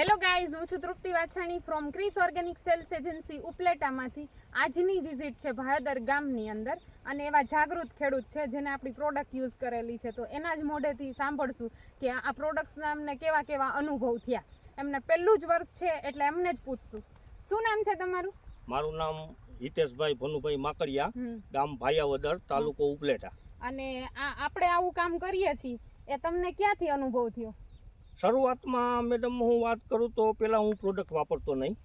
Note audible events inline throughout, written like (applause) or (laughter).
Hello guys હું છું Trupti Vachhani from Kris organic sales agency ઉપલેટામાંથી. આજની વિઝિટ છે ભાદર ગામની અંદર અને એવા જાગૃત ખેડૂત છે જેને આપણી પ્રોડક્ટ યુઝ કરેલી છે. તો એના જ મોઢેથી સાંભળશું કે આ પ્રોડક્ટ્સના અમને કેવા કેવા અનુભવ થયા. એમને પહેલું જ વર્ષ છે એટલે એમને જ પૂછશું. શું નામ છે તમારું? મારું નામ હિતેશભાઈ ભનુભાઈ માકડિયા. ગામ ભાયાવદર તાલુકો ઉપલેટા. અને આ આપણે આવું કામ કરીએ છીએ. એ તમને ક્યાંથી અનુભવ થયો? શરૂઆતમાં મેડમ હું વાત કરું તો પહેલાં હું પ્રોડક્ટ વાપરતો નહીં.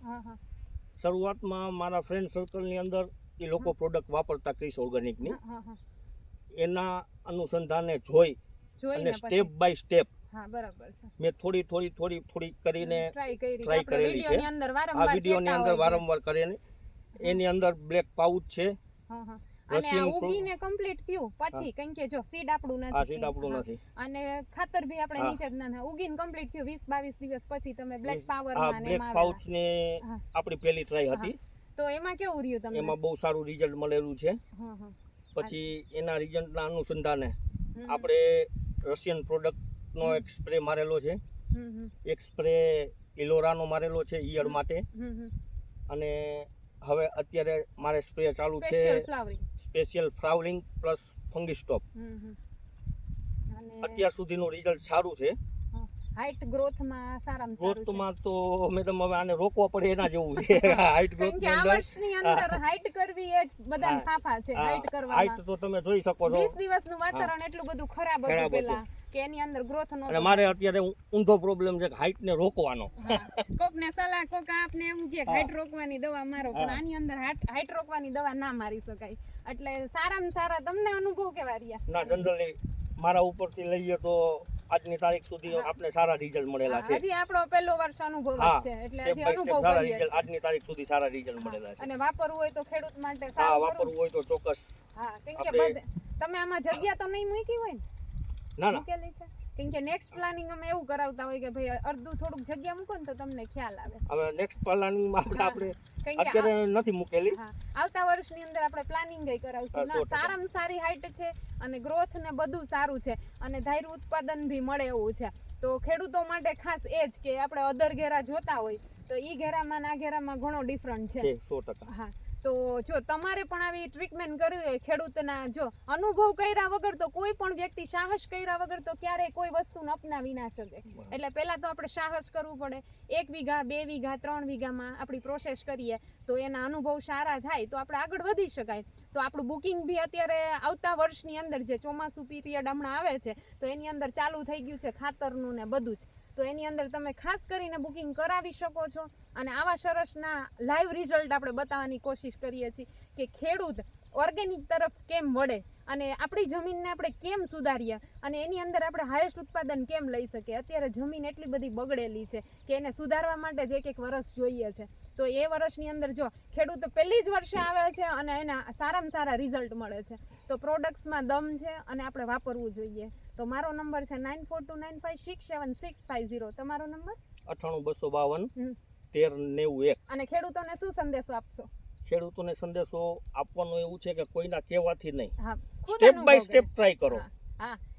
શરૂઆતમાં મારા ફ્રેન્ડ સર્કલની અંદર એ લોકો પ્રોડક્ટ વાપરતા ક્રિસ ઓર્ગેનિકની એના અનુસંધાને જોઈ અને સ્ટેપ બાય સ્ટેપ મેં થોડી થોડી થોડી થોડી કરીને ટ્રાય કરેલી છે. આ વિડીયોની અંદર વારંવાર કરીને એની અંદર બ્લેક પાઉચ છે. અને ઉગીને કમ્પ્લીટ થયું. પછી કેમ કે જો સીડ આપણું નથી સીડ આપડું આપણું નથી. અને ખાતર ભી આપણે નીચે જ ના. ઉગીને કમ્પ્લીટ થયું 20 22 દિવસ પછી તમે બ્લેક પાવરમાં ને બ્લેક પાઉચ ને આપણી પહેલી ટ્રાય હતી. તો એમાં કેવું રહ્યું તમને? એમાં બહુ સારું રિઝલ્ટ મળેલું છે. પછી એના રિઝલ્ટના અનુસંધાને આપણે રશિયન પ્રોડક્ટનો એક સ્પ્રે મારેલો છે. એક સ્પ્રે ઇલોરાનો મારેલો છે ઈયળ માટે. અને હવે અત્યારે મારે સ્પ્રે ચાલુ છે. Special flowering plus fungi stop અત્યાર સુધીનું રિઝલ્ટ સારું છે. હાઈટ ગ્રોથમાં સારામાં. ગ્રોથમાં તો મેડમ હવે આને રોકવા પડે એના જેવું છે. (laughs) હાઈટ ગ્રોથની અંદર. વર્ષની અંદર હાઈટ કરવી એ જ બધાને ફાફા છે હાઈટ હાઈટ કરવામાં. તો તમે જોઈ શકો છો. 20 દિવસનું વાતાવરણ એટલું બધું ખરાબ હતું ખરાબ હતું. પેલા કે એની અંદર ગ્રોથ અને મારે અત્યારે ઊંધો પ્રોબ્લેમ છે કે હાઈટને રોકવાનો. કોક ને સલાહ કોક આપને એમ કે હાઈટ રોકવાની દવા મારો પણ આની અંદર હાઈટ રોકવાની દવા ના મારી શકાય. એટલે સારામાં સારા તમને અનુભવ કેવા રહ્યા? ના જનરલી મારા ઉપરથી લઈએ તો આજની તારીખ સુધી. આપણે સારા રિઝલ્ટ મળેલા છે. હજી આપણો પહેલો વર્ષ અનુભવ છે. એટલે હજી અનુભવ સારા રિઝલ્ટ આજની તારીખ સુધી સારા રિઝલ્ટ. મળેલા છે. અને વાપરવું હોય તો ખેડૂત માટે હા સારું વાપરવું હોય તો ચોક્કસ હા કેમ કે તમે આમાં જગ્યા તો નહીં મૂકી હોય ને? ના ના. મૂકેલી છે? કેમ કે નેક્સ્ટ પ્લાનિંગ અમે એવું કરાવતા હોય કે ભાઈ અડધું થોડુંક જગ્યા મૂકો ને તો તમને ખ્યાલ આવે. હવે નેક્સ્ટ પ્લાનિંગમાં આપણે અત્યારે નથી મૂકેલી. આવતા વર્ષની અંદર આપણે પ્લાનિંગ ગઈ કરાવશું. ના સારામાં સારી હાઈટ છે અને ગ્રોથ ને બધું સારું છે અને ધાર્યું ઉત્પાદન ભી મળે એવું છે. તો ખેડૂતો માટે ખાસ એ જ કે આપણે અધર ઘેરા જોતા હોય તો ઈ ઘેરામાં ના ઘેરામાં ઘણો ડિફરન્ટ છે. છે સો ટકા. હા. તો જો તમારે પણ આવી ટ્રીટમેન્ટ કરવી હોય ખેડૂતના જો અનુભવ કર્યા વગર તો કોઈ પણ વ્યક્તિ સાહસ કર્યા વગર તો ક્યારેય કોઈ વસ્તુને અપનાવી ના શકે. એટલે પહેલાં તો આપણે સાહસ કરવું પડે. એક વીઘા બે વીઘા ત્રણ વીઘામાં આપણી પ્રોસેસ કરીએ તો એના અનુભવ સારા થાય તો આપણે આગળ વધી શકાય. તો આપણું બુકિંગ બી અત્યારે આવતા વર્ષની અંદર જે ચોમાસું પીરિયડ હમણાં આવે છે તો એની અંદર ચાલુ થઈ ગયું છે ખાતરનું ને બધું જ. તો એની અંદર તમે ખાસ કરીને બુકિંગ કરાવી શકો છો. અને આવા સરસના લાઈવ રિઝલ્ટ આપણે બતાવવાની કોશિશ કરીએ છીએ કે ખેડૂત ઓર્ગેનિક તરફ કેમ વળે? અને આપણી જમીનને આપણે કેમ સુધારીએ? અને એની અંદર આપણે હાઈએસ્ટ ઉત્પાદન કેમ લઈ શકીએ? અત્યારે જમીન એટલી બધી બગડેલી છે કે એને સુધારવા માટે જ એક વર્ષ જોઈએ છે. તો એ વર્ષની અંદર જો ખેડૂત પહેલી જ વર્ષે આવે છે અને એના સારામાં સારા રિઝલ્ટ મળે છે. તો પ્રોડક્ટ્સમાં દમ છે અને આપણે વાપરવું જોઈએ. તો મારો નંબર છે nine four two nine five six seven six five zero તમારો નંબર? અઠાણું બસો બાવન. તેર નેવું એક. અને ખેડૂતોને શું સંદેશો આપશો? ખેડૂતોને સંદેશો આપવાનો એવું છે કે કોઈના કહેવાથી નહીં. સ્ટેપ બાય સ્ટેપ ટ્રાય કરો.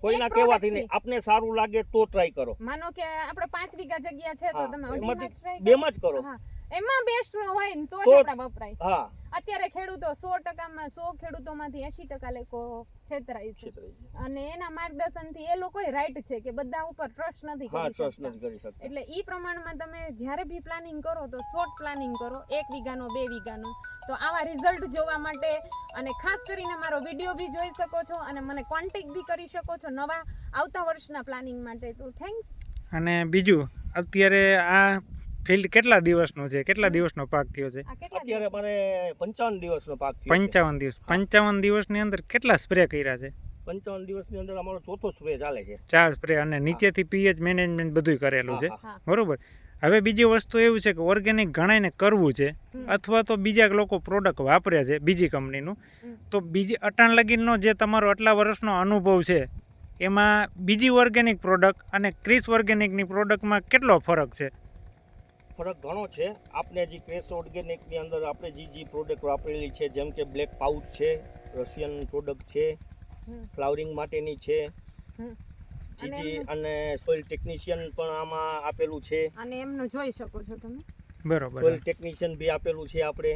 કોઈના કહેવાથી નહીં. આપને સારું લાગે તો ટ્રાય કરો. માનો કે આપણે પાંચ વીઘા જગ્યા છે તો તમે. બેમાં જ કરો. હા. એમાં બેસ્ટ હોય ને તો જ આપણા વપરાય. હા. અત્યારે ખેડૂતો સો ટકામાં સો ખેડૂતોમાંથી એસી ટકા લોકો છેતરાય છે. અને એના માર્ગદર્શનથી એ લોકો રાઈટ છે કે બધા ઉપર ટ્રસ્ટ નથી કરી શકતા. નથી કરી શકતા. એટલે ઈ પ્રમાણમાં તમે જ્યારે બી પ્લાનિંગ કરો તો શોર્ટ પ્લાનિંગ કરો એક વીઘાનો બે વીઘાનો. તો આવા રિઝલ્ટ જોવા માટે અને ખાસ કરીને મારો વીડિયો બી જોઈ શકો છો અને મને કોન્ટેક્ટ બી કરી શકો છો નવા આવતા વર્ષના પ્લાનિંગ માટે. તો થેન્ક્સ અને બીજું અત્યારે આ ફિલ્ડ કેટલા દિવસનો છે? કેટલા દિવસનો પાક થયો છે? અત્યારે? મારે પંચાવન દિવસનો પાક થયો છે. પંચાવન દિવસ. પંચાવન દિવસની અંદર કેટલા સ્પ્રે કર્યા છે? પંચાવન દિવસની અંદર અમારો ચોથો સ્પ્રે ચાલે છે. ચાર સ્પ્રે અને નીચેથી પીએચ મેનેજમેન્ટ બધું કરેલું છે. બરોબર. હવે બીજી વસ્તુ એવું છે કે ઓર્ગેનિક ગણાઈને કરવું છે અથવા તો બીજા લોકો પ્રોડક્ટ વાપરે છે બીજી કંપનીનું. તો બીજી અટાણ લગીનનો જે તમારો આટલા વર્ષનો અનુભવ છે એમાં બીજી ઓર્ગેનિક પ્રોડક્ટ અને ક્રિસ ઓર્ગેનિકની પ્રોડક્ટમાં કેટલો ફરક છે? ફરક ઘણો છે. આપણે જે ક્રેશ ઓર્ગેનિકની અંદર આપણે જે જે પ્રોડક્ટ વાપરેલી છે જેમ કે બ્લેક પાઉચ છે રશિયન પ્રોડક્ટ છે ફ્લાવરિંગ માટેની છે. જીજી અને સોઇલ ટેકનિશિયન પણ આમાં આપેલું છે. અને એમનું જોઈ શકો છો તમે. બરોબર. સોઇલ ટેકનિશિયન બી આપેલું છે આપણે.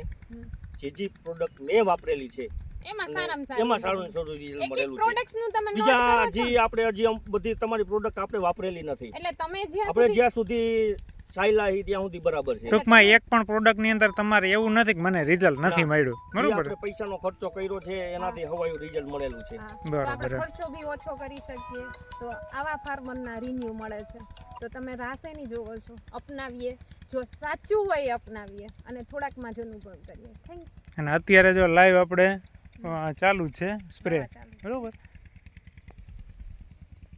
જે જીજી પ્રોડક્ટ મેં વાપરેલી છે. એમાં સારામાં સારું એમાં. સારું સારું રિઝલ્ટ મળેલું છે. પ્રોડક્ટ્સનું તમે બીજા હજી આપણે હજી બધી તમારી પ્રોડક્ટ આપણે વાપરેલી નથી. એટલે તમે જ્યાં આપણે જ્યાં સુધી સાયલા હી ત્યાં સુધી બરાબર છે. ટૂંકમાં એક પણ પ્રોડક્ટની અંદર તમારે એવું નથી કે મને રિઝલ્ટ નથી. મળ્યું. બરોબર? પૈસાનો ખર્ચો કર્યો છે એનાથી હવાયું રિઝલ્ટ મળેલું છે. આપણે ખર્ચો બી ઓછો કરી શકીએ. તો આવા ફાર્મરના રિન્યુ મળે છે. તો તમે રાસેની જોવો છો. અપનાવીએ. જો સાચું હોય અપનાવીએ. અને થોડાકમાં જ અનુભવ કરીએ. થેન્ક્સ અને અત્યારે જો લાઈવ આપણે ચાલુ છે સ્પ્રે બરોબર?